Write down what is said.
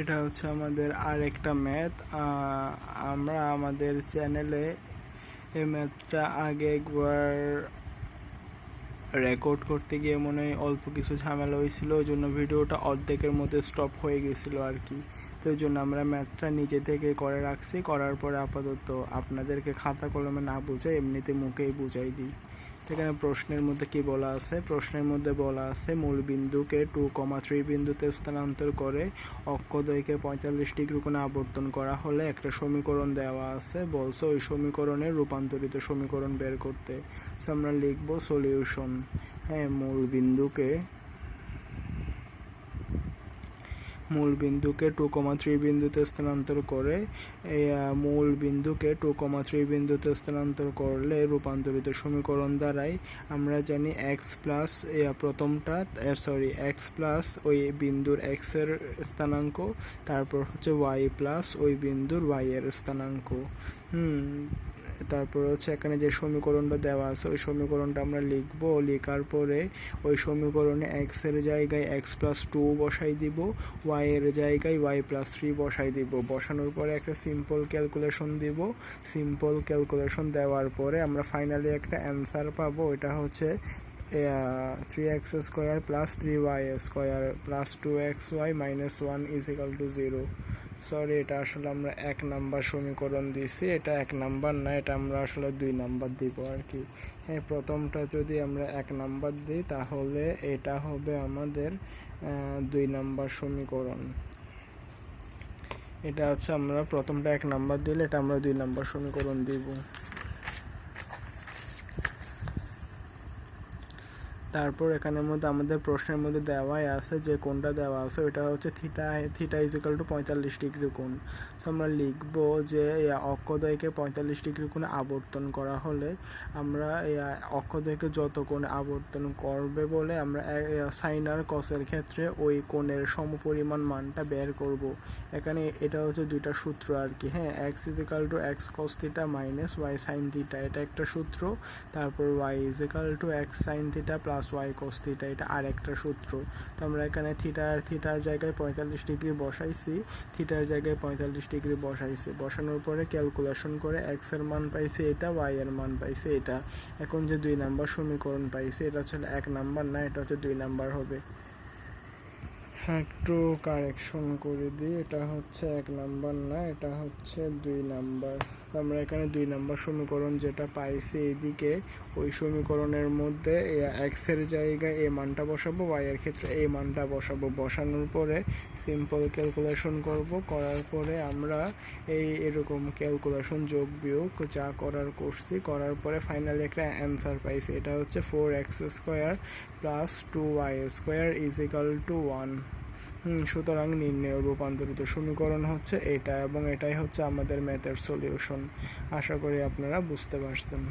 এটা হচ্ছে আমাদের আর একটা ম্যাথ আমরা আমাদের চ্যানেলে এই ম্যাথটা আগে একবার রেকর্ড করতে গিয়ে মনে হয় অল্প কিছু ঝামেলা হয়েছিল, ওই জন্য ভিডিওটা অর্ধেকের মধ্যে স্টপ হয়ে গেছিল আর কি। তো ওই জন্য আমরা ম্যাথটা নিজে থেকে করে রাখছি, করার পরে আপাতত আপনাদেরকে খাতা কলমে না বুঝাই এমনিতে মুখেই বুঝাই দিই। এখানে প্রশ্নের মধ্যে কি বলা আছে? প্রশ্নের মধ্যে বলা আছে, মূল বিন্দুকে টু কমা থ্রি বিন্দুতে স্থানান্তর করে অক্ষদয়কে পঁয়তাল্লিশ ডিগ্রি কোণে আবর্তন করা হলে একটা সমীকরণ দেওয়া আছে। বলছে ওই সমীকরণের রূপান্তরিত সমীকরণ বের করতে। আমরা লিখব সলিউশন হ্যাঁ মূল বিন্দুকে মূল বিন্দুকে টু কমা থ্রি বিন্দুতে স্থানান্তর করে মূল বিন্দুকে টু কমা থ্রি বিন্দুতে স্থানান্তর করলে রূপান্তরিত সমীকরণ দ্বারাই আমরা জানি এক্স প্লাস প্রথমটা সরি এক্স প্লাস ওই বিন্দুর এক্সের স্থানাঙ্ক, তারপর হচ্ছে ওয়াই প্লাস ওই বিন্দুর ওয়াই এর স্থানাঙ্ক। হুম তারপর হচ্ছে এখানে যে সমীকরণটা দেওয়া আছে, ওই সমীকরণটা আমরা লিখব। লেখার পরে ওই সমীকরণে এক্সের জায়গায় এক্স প্লাস টু বসাই দিব ওয়াই এর জায়গায় ওয়াই প্লাস থ্রি বসাই দিব। বসানোর পরে একটা সিম্পল ক্যালকুলেশন দিব। সিম্পল ক্যালকুলেশন দেওয়ার পরে আমরা ফাইনালি একটা অ্যান্সার পাবো। এটা হচ্ছে three x square plus three y square plus two x y minus one is to zero sorry এটা আসলে আমরা এক নাম্বার সমীকরণ দিয়েছি। এটা এক নাম্বার না, এটা আমরা আসলে দুই নাম্বার দিব আর কি। হ্যাঁ প্রথমটা যদি আমরা এক নাম্বার দিই, তাহলে এটা হবে আমাদের দুই নাম্বার সমীকরণ। এটা হচ্ছে আমরা প্রথমটা এক নাম্বার দিলে এটা আমরা দুই নাম্বার সমীকরণ দিব। তারপর এখানের মধ্যে আমাদের প্রশ্নের মধ্যে দেওয়াই আছে যে কোনটা দেওয়া আছে ওটা হচ্ছে থিটা থিটা ইজিক্যাল টু পঁয়তাল্লিশ ডিগ্রি কোণ। সো আমরা লিখব যে অক্ষদয়কে পঁয়তাল্লিশ ডিগ্রি কোণে আবর্তন করা হলে আমরা অক্ষদয়কে যত কোণে আবর্তন করবে বলে আমরা সাইন আর কসের ক্ষেত্রে ওই কোণের সমপরিমাণ মানটা বের করব। এখানে এটা হচ্ছে দুইটা সূত্র আর কি হ্যাঁ? X equal to x cos theta minus y sine theta এটা একটা সূত্র। তারপর y equal to x sine theta plus y cos theta এটা আর একটা সূত্র। তো আমরা এখানে থিটা আর থিটার জায়গায় পঁয়তাল্লিশ ডিগ্রি বসাইছি। থিটার জায়গায় পঁয়তাল্লিশ ডিগ্রি বসাইছি। বসানোর পরে ক্যালকুলেশন করে এক্সের মান পাইছি এটা ওয়াই এর মান পাইছি এটা। এখন যে দুই নাম্বার সমীকরণ পাইছি, এটা হচ্ছে এক নাম্বার, না, এটা হচ্ছে দুই নাম্বার হবে। একটু কারেকশন করে দিই, এটা হচ্ছে এক নাম্বার, না, এটা হচ্ছে দুই নাম্বার। আমরা এখানে দুই নম্বর সমীকরণ যেটা পাইছি এইদিকে, ওই সমীকরণের মধ্যে এক্সের জায়গায় এই মানটা বসাবো ওয়াই এর ক্ষেত্রে এই মানটা বসাবো। বসানোর পরে সিম্পল ক্যালকুলেশন করব, করার পরে আমরা এই এরকম ক্যালকুলেশন যোগ বিয়োগ যা করার করছি, করার পরে ফাইনালি একটা অ্যান্সার পাইছি। এটা হচ্ছে four x square plus two y square is to one সুতরাং নির্ণয় রূপান্তরিত সমীকরণ হচ্ছে এটা এবং এটাই হচ্ছে আমাদের ম্যাথের সলিউশন আশা করি আপনারা বুঝতে পারছেন।